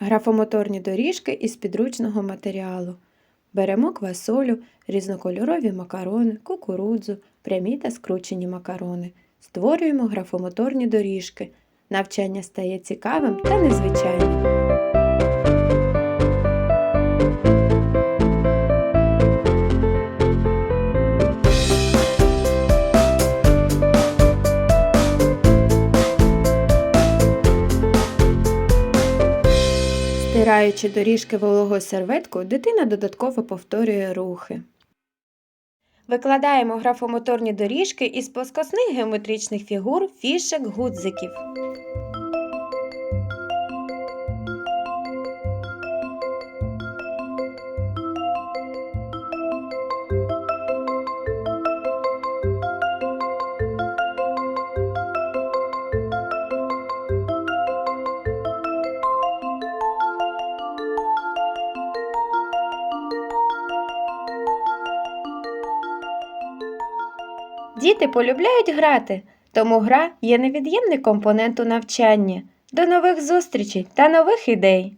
Графомоторні доріжки із підручного матеріалу. Беремо квасолю, різнокольорові макарони, кукурудзу, прямі та скручені макарони. Створюємо графомоторні доріжки. Навчання стає цікавим та незвичайним. Стираючи доріжки вологою серветкою, дитина додатково повторює рухи. Викладаємо графомоторні доріжки із плоскосних геометричних фігур, фішек, гудзиків. Діти полюбляють грати, тому гра є невід'ємний компонент у навчанні. До нових зустрічей та нових ідей!